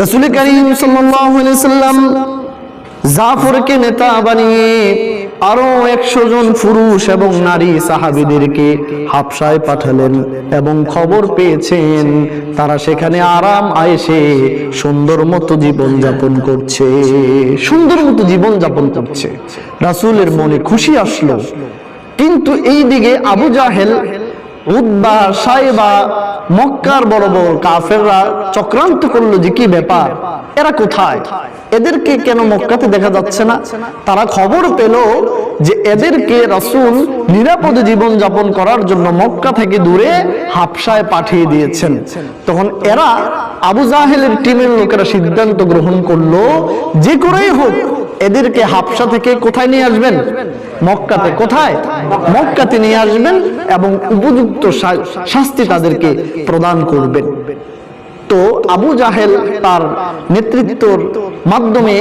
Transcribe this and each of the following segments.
রসুল করিম সাল্লাম জাফরকে নেতা বানিয়ে আরও একশো জন পুরুষ এবং নারী সাহাবিদেরকে হাফসায় পাঠালেন এবং খবর পেয়েছেন, তারা সেখানে আরাম আয়েসে সুন্দর মতো জীবন যাপন করছে, সুন্দর মতো জীবন যাপন করছে। রাসূলের মনে খুশি আসলো। কিন্তু এই দিকে আবু জাহেল উদ্বা সাইবা, মক্কার বড় বড় কাফেররা চক্রান্ত করল যে কি ব্যাপার? এরা কোথায়? এদেরকে কেন মক্কাতে দেখা যাচ্ছে না? তারা খবর পেল যে এদেরকে রাসূল নিরাপদে জীবন যাপন করার জন্য মক্কা থেকে দূরে হাফসায় পাঠিয়ে দিয়েছেন। তখন এরা আবু জাহেলের টিমের লোকেরা সিদ্ধান্ত গ্রহণ করল যে করেই হোক এদেরকে হাফসা থেকে কোথায় নিয়ে আসবেন? মক্কাতে। কোথায়? মক্কাতে নিয়ে আসবেন এবং উপযুক্ত শাস্তি তাদেরকে প্রদান করবেন। তো আবু জাহেল তার নেতৃত্বর মাধ্যমে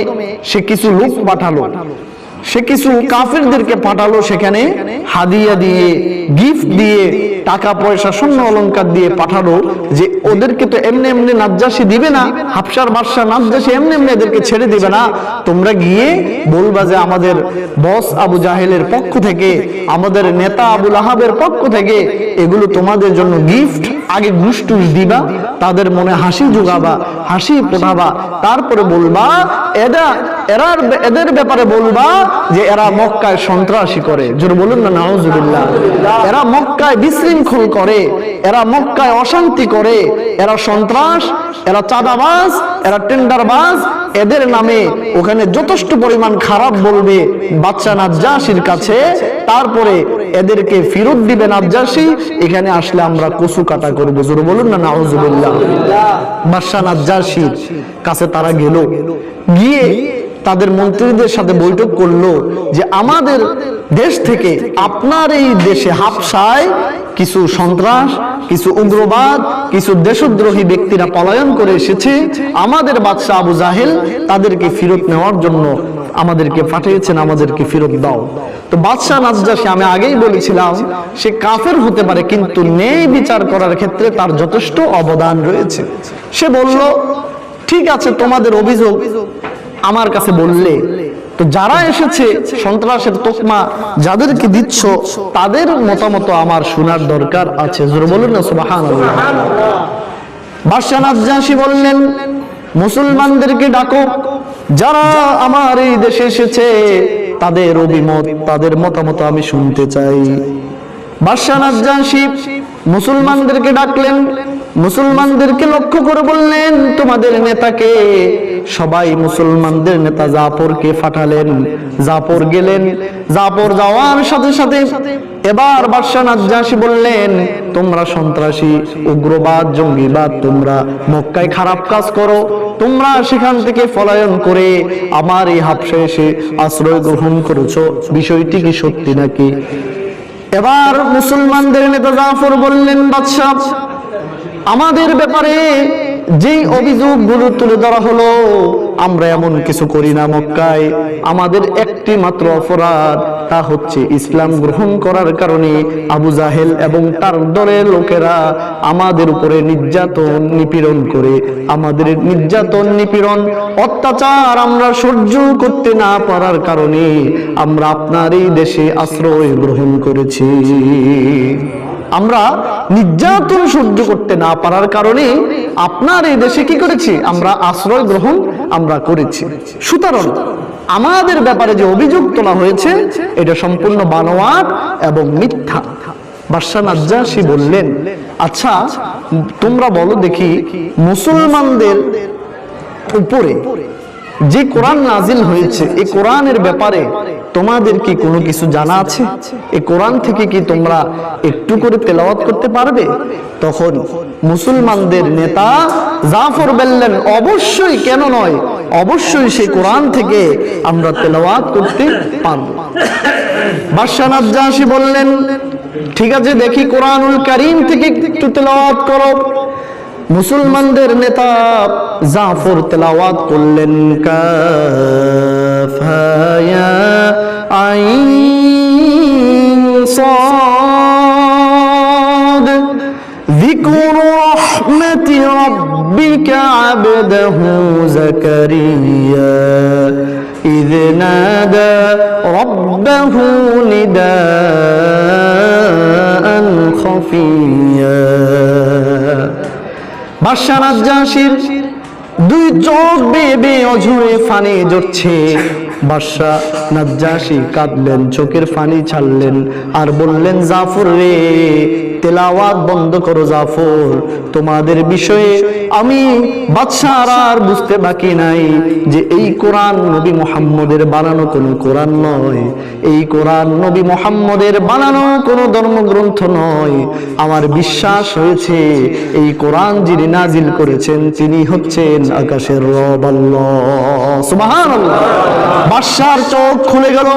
সে কিছু লোক পাঠালো। সে কিছু কাফেরদেরকে পাঠালো সেখানে হাদিয়া দিয়ে, গিফট দিয়ে টাকা পয়সা স্বর্ণ অলংকার দিয়ে পাঠালো যে ওদেরকে তো এমনি এমনি নাজ্জাসি দিবে না, হাফসার বাদশা নাজ্জাসি এমনি এমনি এদেরকে ছেড়ে দিবে না। তোমরা গিয়ে বলবা যে আমাদের বস আবু জাহেলের পক্ষ থেকে, আমাদের নেতা আবুল আহাবের পক্ষ থেকে এগুলো তোমাদের জন্য গিফট আগে ঘুষটুস দিবা, তাদের মনে হাসি জোগাবা, হাসি ফোটাবা, তারপরে বলবা এরা এরার এদের ব্যাপারে বলবা যে এরা মক্কায় সন্ত্রাসী করে। জোর বলুন না এরা মক্কায় বিশৃঙ্খল করে, এরা মক্কায় অশান্তি করে, এরা সন্ত্রাস, এরা চাঁদাবাজ, এরা টেন্ডারবাজ, এদের নামে ওখানে যথেষ্ট পরিমাণ খারাপ বলবে বাচ্চা নাজ্জাসির কাছে। তারপরে এদেরকে ফিরত দিবে নাজ্জাসি। এখানে আসলে আমরা কচু কাটা করব। জোর বলুন না, নাউজুবিল্লাহ। বাদশা নাজ্জাসির কাছে তারা গেল। গিয়ে তাদের মন্ত্রীদের সাথে বৈঠক করল যে আমাদের দেশ থেকে আপনার এই দেশে হাফসায় কিছু সন্ত্রাস, কিছু উগ্রবাদ, কিছু দেশদ্রোহী ব্যক্তিরা পলায়ন করে এসেছে। আমাদের বাদশাহ আবু জাহেল তাদেরকে ফেরত নেওয়ার জন্য আমাদেরকে পাঠিয়েছেন, আমাদেরকে ফেরত দাও। তো বাদশাহ নাজ্জাসী আমি আগেই বলেছিলাম, সে কাফের হতে পারে, কিন্তু ন্যায় বিচার করার ক্ষেত্রে তার যথেষ্ট অবদান রয়েছে। সে বলল, ঠিক আছে, তোমাদের অভিযোগ আমার কাছে বললে, তো যারা এসেছে, সন্ত্রাসের তোকমা যাদেরকে দিচ্ছ, তাদের মতামত আমার শোনার দরকার আছে। বলুন না বাদশাহ বললেন, মুসলমানদেরকে ডাকো। যারা আমার এই দেশে এসেছে, তাদের অভিমত, তাদের মতামত আমি শুনতে চাই। বাদশাহ মুসলমানদেরকে ডাকলেন, মুসলমানদেরকে লক্ষ্য করে বললেন, তোমাদের নেতাকে সবাই মুসলমানদের নেতা জাফরকে পাঠালেন জাফর গেলেন। জাফর যাওয়ার সাথে সাথে এবার বাদশাহ নাজ্জাসী বললেন, তোমরা সন্ত্রাসী, উগ্রবাদ, জঙ্গিবাদ, তোমরা মক্কায় খারাপ কাজ করো। তোমরা সেখান থেকে পলায়ন করে আমার এই হাফসে এসে আশ্রয় গ্রহণ করেছ। বিষয়টি কি সত্যি নাকি? এবার মুসলমানদের নেতা জাফর বললেন, বাদশাহ, আমাদের ব্যাপারে যেই অভিযোগগুলো তুলে ধরা হলো, আমরা এমন কিছু করি না মক্কায়। আমাদের একটি মাত্র অপরাধ, তা হচ্ছে ইসলাম গ্রহণ করার কারণে আবু জাহেল এবং তার দলের লোকেরা আমাদের উপরে নির্যাতন, নিপীড়ন করে। আমাদের নির্যাতন, নিপীড়ন, অত্যাচার আমরা সহ্য করতে না পারার কারণে আমরা আপনার এই দেশে আশ্রয় গ্রহণ করেছি। আমরা নির্যাতন সহ্য করতে না পারার কারণে আপনার এই দেশে কি করেছি? আমরা আশ্রয় গ্রহণ আমরা করেছি। সুতরাং আমাদের ব্যাপারে যে অভিযোগ তোলা হয়েছে, এটা সম্পূর্ণ বানোয়াট এবং মিথ্যা। বললেন আচ্ছা তোমরা বলো দেখি মুসলমানদের উপরে যে কোরআন নাজিল হয়েছে এই কোরআনের ব্যাপারে তোমাদের কি কোনো কিছু জানা আছে? এই কোরআন থেকে কি তোমরা একটু করে তেলাওয়াত করতে পারবে? তখন মুসলমানদের নেতা জাফর বললেন, অবশ্যই, কেন নয়? অবশ্যই সেই কোরআন থেকে আমরা তেলাওয়াত করতে পারব। বাদশাহ নাজ্জাসী বললেন, ঠিক আছে, দেখি কোরআনুল কারীম থেকে একটু তেলাওয়াত করো। মুসলমানদের নেতা জাফর তেলাওয়াত করলেন কাফায়া আইন صاد ذكر رحمة ربك ربك عبده زكريا إذ نادى ربه نداء خفيا বাদশাহ নাজ্জাশীর দুই চোখ বেবে অঝরে ফানি জড়ছে। বাদশাহ নাজ্জাসি কাঁদলেন, চোখের ফানি ছাড়লেন আর বললেন, জাফর রে তেলাওয়াত বন্ধ করো জাফর। তোমাদের বিষয়ে আমি বাদশাহ আর বুঝতে বাকি নাই যে এই কোরআন নবী মোহাম্মদের বানানো কোনো কোরআন নয়। এই কোরআন নবী মোহাম্মদের বানানো কোনো ধর্মগ্রন্থ নয়। আমার বিশ্বাস হয়েছে, এই কোরআন যিনি নাজিল করেছেন তিনি হচ্ছেন আকাশের রব আল্লাহ। সুবহানাল্লাহ। বাদশার চোখ খুলে গেল।